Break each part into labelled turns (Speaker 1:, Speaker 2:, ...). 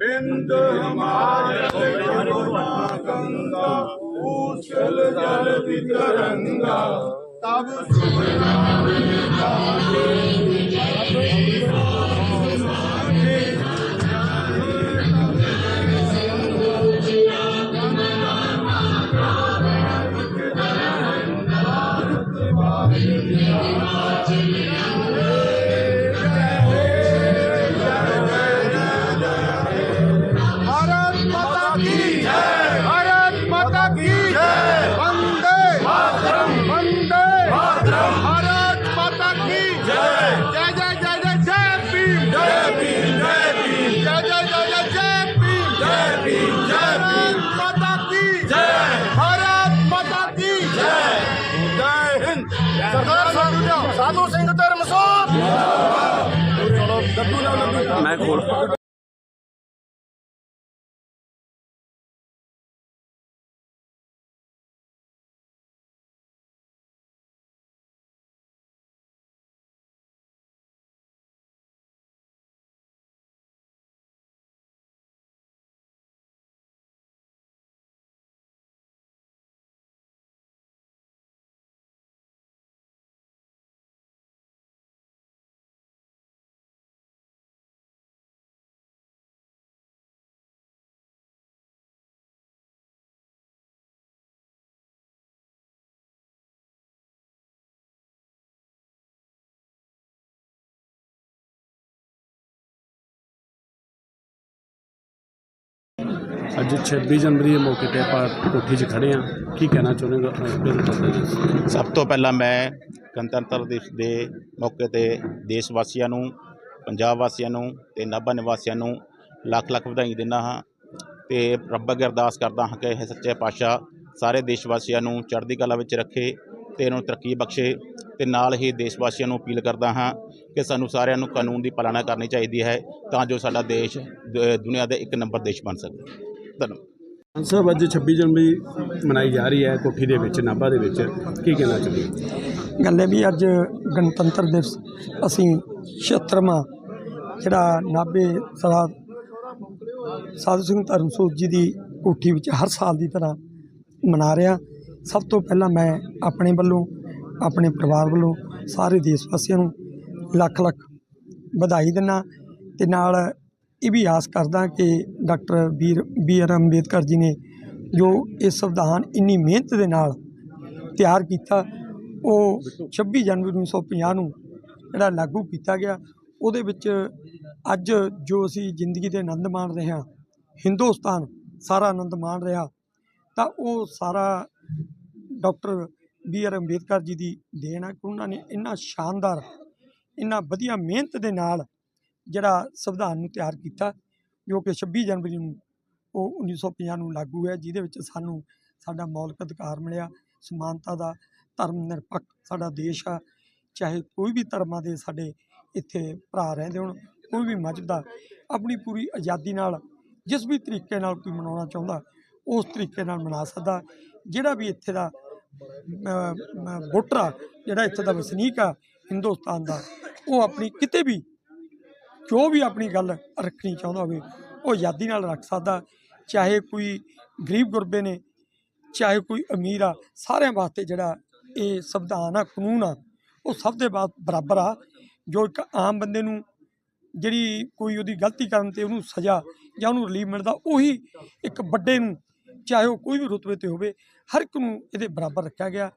Speaker 1: बिंद हिमाचल यमुना गंगा उछल जल तिरंगा तब भारत
Speaker 2: করবো ਅੱਜ 26 ਜਨਵਰੀ ਦੇ ਮੌਕੇ ਤੇ ਆਪਾਂ ਕੋਠੀ 'ਚ ਖੜੇ ਆ ਕੀ ਕਹਿਣਾ ਚਾਹੁੰਦੇ ਹੋ?
Speaker 3: ਸਭ ਤੋਂ ਪਹਿਲਾਂ ਮੈਂ ਗਣਤੰਤਰ ਦਿਵਸ ਦੇ ਮੌਕੇ ਤੇ ਦੇਸ਼ ਵਾਸੀਆਂ ਨੂੰ, ਪੰਜਾਬ ਵਾਸੀਆਂ ਨੂੰ ਤੇ ਨਾਭਾ ਨਿਵਾਸੀਆਂ ਨੂੰ ਲੱਖ ਲੱਖ ਵਧਾਈ ਦਿੰਦਾ ਹਾਂ ਤੇ ਰੱਬ ਅੱਗੇ ਅਰਦਾਸ ਕਰਦਾ ਹਾਂ ਕਿ ਇਹ ਸੱਚੇ ਪਾਤਸ਼ਾਹ ਸਾਰੇ ਦੇਸ਼ ਵਾਸੀਆਂ ਨੂੰ ਚੜ੍ਹਦੀ ਕਲਾ ਵਿੱਚ ਰੱਖੇ ਤੇ ਇਹਨਾਂ ਨੂੰ ਤਰੱਕੀ ਬਖਸ਼ੇ ਤੇ ਨਾਲ ਹੀ ਦੇਸ਼ ਵਾਸੀਆਂ ਨੂੰ ਅਪੀਲ ਕਰਦਾ ਹਾਂ ਕਿ ਸਾਨੂੰ ਸਾਰਿਆਂ ਨੂੰ ਕਾਨੂੰਨ ਦੀ ਪਾਲਣਾ ਕਰਨੀ ਚਾਹੀਦੀ ਹੈ ਤਾਂ ਜੋ ਸਾਡਾ ਦੇਸ਼ ਦੁਨੀਆ ਦੇ ਇੱਕ ਨੰਬਰ ਦੇਸ਼ ਬਣ ਸਕੇ। ਧੰਨਵਾਦ
Speaker 2: ਸਾਹਿਬ ਅੱਜ 26 ਜਨਵਰੀ ਮਨਾਈ ਜਾ ਰਹੀ ਹੈ ਕੋਠੀ ਦੇ ਵਿੱਚ ਨਾਭਾ ਦੇ ਵਿੱਚ। ਕੀ ਕਹਿਣਾ ਚਾਹੁੰਦੇ
Speaker 4: ਗੱਲ ਹੈ ਵੀ ਅੱਜ ਗਣਤੰਤਰ ਦਿਵਸ ਅਸੀਂ 76ਵਾਂ ਜਿਹੜਾ ਨਾਭੇ ਸਰਦਾਰ ਸਾਧੂ ਸਿੰਘ ਧਰਮਸੋਤ ਜੀ ਦੀ ਕੋਠੀ ਵਿੱਚ ਹਰ ਸਾਲ ਦੀ ਤਰ੍ਹਾਂ ਮਨਾ ਰਿਹਾ। ਸਭ ਤੋਂ ਪਹਿਲਾਂ ਮੈਂ ਆਪਣੇ ਵੱਲੋਂ ਆਪਣੇ ਪਰਿਵਾਰ ਵੱਲੋਂ ਸਾਰੇ ਦੇਸ਼ ਵਾਸੀਆਂ ਨੂੰ ਲੱਖ ਲੱਖ ਵਧਾਈ ਦਿੰਦਾ ਤੇ ਨਾਲ ਇਹ ਵੀ ਆਸ ਕਰਦਾ ਕਿ ਡਾਕਟਰ ਬੀਰ ਬੀ ਆਰ ਅੰਬੇਦਕਰ ਜੀ ਨੇ ਜੋ ਇਹ ਸੰਵਿਧਾਨ ਇੰਨੀ ਮਿਹਨਤ ਦੇ ਨਾਲ ਤਿਆਰ ਕੀਤਾ, ਉਹ 26 ਜਨਵਰੀ 1950 ਨੂੰ ਜਿਹੜਾ ਲਾਗੂ ਕੀਤਾ ਗਿਆ। ਉਹਦੇ ਵਿੱਚ ਅੱਜ ਜੋ ਅਸੀਂ ਜ਼ਿੰਦਗੀ ਦੇ ਆਨੰਦ ਮਾਣ ਰਹੇ ਹਾਂ, ਹਿੰਦੁਸਤਾਨ ਸਾਰਾ ਆਨੰਦ ਮਾਣ ਰਿਹਾ, ਤਾਂ ਉਹ ਸਾਰਾ ਡਾਕਟਰ ਬੀ ਆਰ ਅੰਬੇਦਕਰ ਜੀ ਦੀ ਦੇਣ ਹੈ ਕਿ ਉਹਨਾਂ ਨੇ ਇੰਨਾ ਸ਼ਾਨਦਾਰ, ਇੰਨਾ ਵਧੀਆ ਮਿਹਨਤ ਦੇ ਨਾਲ ਜਿਹੜਾ ਸੰਵਿਧਾਨ ਨੂੰ ਤਿਆਰ ਕੀਤਾ, ਜੋ ਕਿ 26 ਜਨਵਰੀ ਨੂੰ ਉਹ 1950 ਨੂੰ ਲਾਗੂ ਹੈ ਜਿਹਦੇ ਵਿੱਚ ਸਾਨੂੰ ਸਾਡਾ ਮੌਲਿਕ ਅਧਿਕਾਰ ਮਿਲਿਆ, ਸਮਾਨਤਾ ਦਾ ਧਰਮ ਨਿਰਪੱਖ ਸਾਡਾ ਦੇਸ਼ ਆ, ਚਾਹੇ ਕੋਈ ਵੀ ਧਰਮਾਂ ਦੇ ਸਾਡੇ ਇੱਥੇ ਭਰਾ ਰਹਿੰਦੇ ਹੋਣ, ਕੋਈ ਵੀ ਮਜ਼ਹਬ ਦਾ, ਆਪਣੀ ਪੂਰੀ ਆਜ਼ਾਦੀ ਨਾਲ, ਜਿਸ ਵੀ ਤਰੀਕੇ ਨਾਲ ਕੋਈ ਮਨਾਉਣਾ ਚਾਹੁੰਦਾ, ਉਸ ਤਰੀਕੇ ਨਾਲ ਮਨਾ ਸਕਦਾ। ਜਿਹੜਾ ਵੀ ਇੱਥੇ ਦਾ ਵੋਟਰ ਆ, ਜਿਹੜਾ ਇੱਥੇ ਦਾ ਵਸਨੀਕ ਆ, ਹਿੰਦੁਸਤਾਨ ਦਾ, ਉਹ ਆਪਣੀ ਕਿਤੇ ਵੀ ਜੋ ਵੀ ਆਪਣੀ ਗੱਲ ਰੱਖਣੀ ਚਾਹੁੰਦਾ ਹੋਵੇ, ਉਹ ਆਜ਼ਾਦੀ ਨਾਲ ਰੱਖ ਸਕਦਾ। ਚਾਹੇ ਕੋਈ ਗਰੀਬ ਗੁਰਬੇ ਨੇ, ਚਾਹੇ ਕੋਈ ਅਮੀਰ ਆ, ਸਾਰਿਆਂ ਵਾਸਤੇ ਜਿਹੜਾ ਇਹ ਸੰਵਿਧਾਨ ਆ, ਕਾਨੂੰਨ ਆ, ਉਹ ਸਭ ਦੇ ਬਾਤ ਬਰਾਬਰ ਆ। ਜੋ ਇੱਕ ਆਮ ਬੰਦੇ ਨੂੰ ਜਿਹੜੀ ਕੋਈ ਉਹਦੀ ਗਲਤੀ ਕਰਨ ਤੇ ਉਹਨੂੰ ਸਜ਼ਾ ਜਾਂ ਉਹਨੂੰ ਰਿਲੀਫ ਮਿਲਦਾ, ਉਹੀ ਇੱਕ ਵੱਡੇ ਨੂੰ, ਚਾਹੇ ਉਹ ਕੋਈ ਵੀ ਰੁਤਬੇ ਤੇ ਹੋਵੇ, ਹਰ ਇੱਕ ਨੂੰ ਇਹਦੇ ਬਰਾਬਰ ਰੱਖਿਆ ਗਿਆ।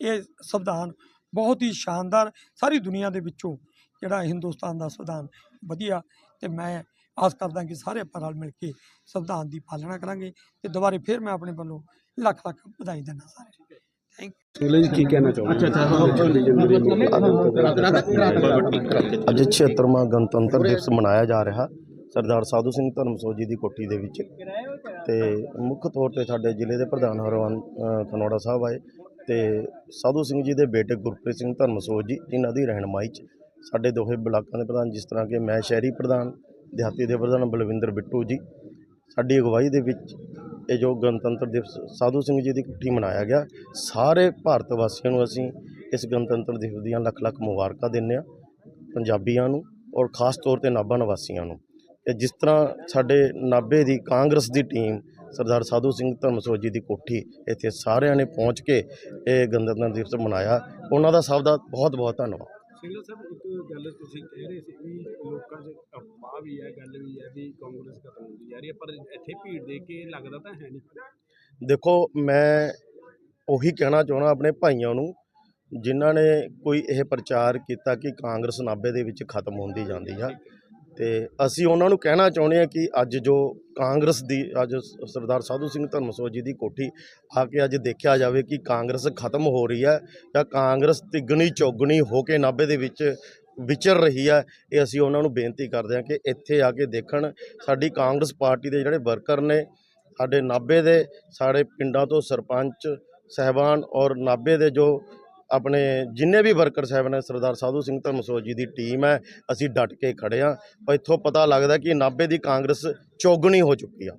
Speaker 4: ਇਹ ਸੰਵਿਧਾਨ ਬਹੁਤ ਹੀ ਸ਼ਾਨਦਾਰ, ਸਾਰੀ ਦੁਨੀਆ ਦੇ ਵਿੱਚੋਂ ਜਿਹੜਾ ਹਿੰਦੁਸਤਾਨ ਦਾ ਸੰਵਿਧਾਨ ਵਧੀਆ ਤੇ ਮੈਂ ਆਸ ਕਰਦਾ ਕਿ ਸਾਰੇ ਆਪਾਂ ਰਲ ਮਿਲ ਕੇ ਸੰਵਿਧਾਨ ਦੀ ਪਾਲਣਾ ਕਰਾਂਗੇ ਤੇ ਦੁਬਾਰੇ ਫਿਰ ਮੈਂ ਆਪਣੇ ਵੱਲੋਂ ਲੱਖ ਲੱਖ ਵਧਾਈ ਦਿੰਦਾ ਸਾਰੇ ਥੈਂਕ
Speaker 2: ਸੁਲੇ ਜੀ ਕੀ ਕਹਿਣਾ ਚਾਹੁੰਦੇ ਅੱਛਾ
Speaker 5: ਅੱਜ 76ਵਾਂ ਗਣਤੰਤਰ ਦਿਵਸ ਮਨਾਇਆ ਜਾ ਰਿਹਾ ਸਰਦਾਰ ਸਾਧੂ ਸਿੰਘ ਧਰਮਸੋਤ ਜੀ ਦੀ ਕੋਠੀ ਦੇ ਵਿੱਚ ਤੇ ਮੁੱਖ ਤੌਰ ਤੇ ਸਾਡੇ ਜ਼ਿਲ੍ਹੇ ਦੇ ਪ੍ਰਧਾਨ ਹਰਵਨ ਖਨੌੜਾ ਸਾਹਿਬ ਆਏ ਤੇ ਸਾਧੂ ਸਿੰਘ ਜੀ ਦੇ ਬੇਟੇ ਗੁਰਪ੍ਰੀਤ ਸਿੰਘ ਧਰਮਸੋਤ ਜੀ ਜਿਨ੍ਹਾਂ ਦੀ ਰਹਿਨਮਾਈ 'ਚ ਸਾਡੇ ਦੋਹੇ ਬਲਾਕਾਂ ਦੇ ਪ੍ਰਧਾਨ, ਜਿਸ ਤਰ੍ਹਾਂ ਕਿ ਮੈਂ ਸ਼ਹਿਰੀ ਪ੍ਰਧਾਨ, ਦਿਹਾਤੀ ਦੇ ਪ੍ਰਧਾਨ ਬਲਵਿੰਦਰ ਬਿੱਟੂ ਜੀ। ਸਾਡੀ ਅਗਵਾਈ ਦੇ ਵਿੱਚ ਇਹ ਜੋ ਗਣਤੰਤਰ ਦਿਵਸ, ਸਾਧੂ ਸਿੰਘ ਜੀ ਦੀ ਕੋਠੀ ਮਨਾਇਆ ਗਿਆ। ਸਾਰੇ ਭਾਰਤ ਵਾਸੀਆਂ ਨੂੰ ਅਸੀਂ ਇਸ ਗਣਤੰਤਰ ਦਿਵਸ ਦੀਆਂ ਲੱਖ ਲੱਖ ਮੁਬਾਰਕਾਂ ਦਿੰਦੇ ਹਾਂ, ਪੰਜਾਬੀਆਂ ਨੂੰ ਔਰ ਖਾਸ ਤੌਰ ਤੇ ਨਾਭਾ ਨਿਵਾਸੀਆਂ ਨੂੰ। ਤੇ ਜਿਸ ਤਰ੍ਹਾਂ ਸਾਡੇ ਨਾਭੇ ਦੀ ਕਾਂਗਰਸ ਦੀ ਟੀਮ, ਸਰਦਾਰ ਸਾਧੂ ਸਿੰਘ ਧਰਮਸੋਤ ਜੀ ਦੀ ਕੋਠੀ ਇੱਥੇ ਸਾਰਿਆਂ ਨੇ ਪਹੁੰਚ ਕੇ ਇਹ ਗਣਤੰਤਰ ਦਿਵਸ ਮਨਾਇਆ। ਉਹਨਾਂ ਦਾ ਸਭ ਦਾ ਬਹੁਤ ਬਹੁਤ ਧੰਨਵਾਦ।
Speaker 2: ਸਿੰਗਲ ਸਾਹਿਬ ਇੱਕ ਗੱਲ ਤੁਸੀਂ ਕਹਿ ਰਹੇ ਸੀ ਵੀ ਲੋਕਾਂ 'ਚ ਅਫਵਾਹ ਵੀ ਹੈ, ਗੱਲ ਵੀ ਹੈ ਵੀ ਕਾਂਗਰਸ ਖਤਮ ਹੁੰਦੀ ਜਾ ਰਹੀ ਹੈ, ਪਰ ਇੱਥੇ ਭੀੜ ਦੇ ਕੇ ਲੱਗਦਾ ਤਾਂ ਹੈ ਨਹੀਂ।
Speaker 5: ਦੇਖੋ, ਮੈਂ ਉਹੀ ਕਹਿਣਾ ਚਾਹੁੰਦਾ ਆਪਣੇ ਭਾਈਆਂ ਨੂੰ, ਜਿਨ੍ਹਾਂ ਨੇ ਕੋਈ ਇਹ ਪ੍ਰਚਾਰ ਕੀਤਾ ਕਿ ਕਾਂਗਰਸ ਨਾਭੇ ਦੇ ਵਿੱਚ ਖਤਮ ਹੁੰਦੀ ਜਾਂਦੀ ਹੈ ਤੇ ਅਸੀਂ ਉਹਨਾਂ ਨੂੰ ਕਹਿਣਾ ਚਾਹੁੰਦੇ ਆ ਕਿ ਅੱਜ ਜੋ ਕਾਂਗਰਸ ਦੀ, ਅੱਜ ਸਰਦਾਰ ਸਾਧੂ ਸਿੰਘ ਧਰਮਸੋਤ ਜੀ ਦੀ ਕੋਠੀ ਆ ਕੇ ਅੱਜ ਦੇਖਿਆ ਜਾਵੇ ਕਿ ਕਾਂਗਰਸ ਖਤਮ ਹੋ ਰਹੀ ਹੈ ਜਾਂ ਕਾਂਗਰਸ ਤਿੱਗਣੀ ਚੌਗਣੀ ਹੋ ਕੇ ਨਾਭੇ ਦੇ ਵਿੱਚ ਵਿਚਰ ਰਹੀ ਹੈ, ਇਹ ਅਸੀਂ ਉਹਨਾਂ ਨੂੰ ਬੇਨਤੀ ਕਰਦੇ ਹਾਂ ਕਿ ਇੱਥੇ ਆ ਕੇ ਦੇਖਣ। ਸਾਡੀ ਕਾਂਗਰਸ ਪਾਰਟੀ ਦੇ ਜਿਹੜੇ ਵਰਕਰ ਨੇ, ਸਾਡੇ ਨਾਭੇ ਦੇ, ਸਾਡੇ ਪਿੰਡਾਂ ਤੋਂ ਸਰਪੰਚ, ਸਹਿਬਾਨ ਔਰ ਨਾਭੇ ਦੇ ਜੋ ਆਪਣੇ ਜਿੰਨੇ ਵੀ ਵਰਕਰ ਸਾਹਿਬ ਨੇ, ਸਰਦਾਰ ਸਾਧੂ ਸਿੰਘ ਧਰਮਸੋਤ ਜੀ ਦੀ ਟੀਮ ਹੈ, ਅਸੀਂ ਡਟ ਕੇ ਖੜੇ ਹਾਂ। ਪਰ ਇੱਥੋਂ ਪਤਾ ਲੱਗਦਾ ਕਿ ਨਾਭੇ ਦੀ ਕਾਂਗਰਸ ਚੌਗਣੀ ਹੋ ਚੁੱਕੀ ਆ।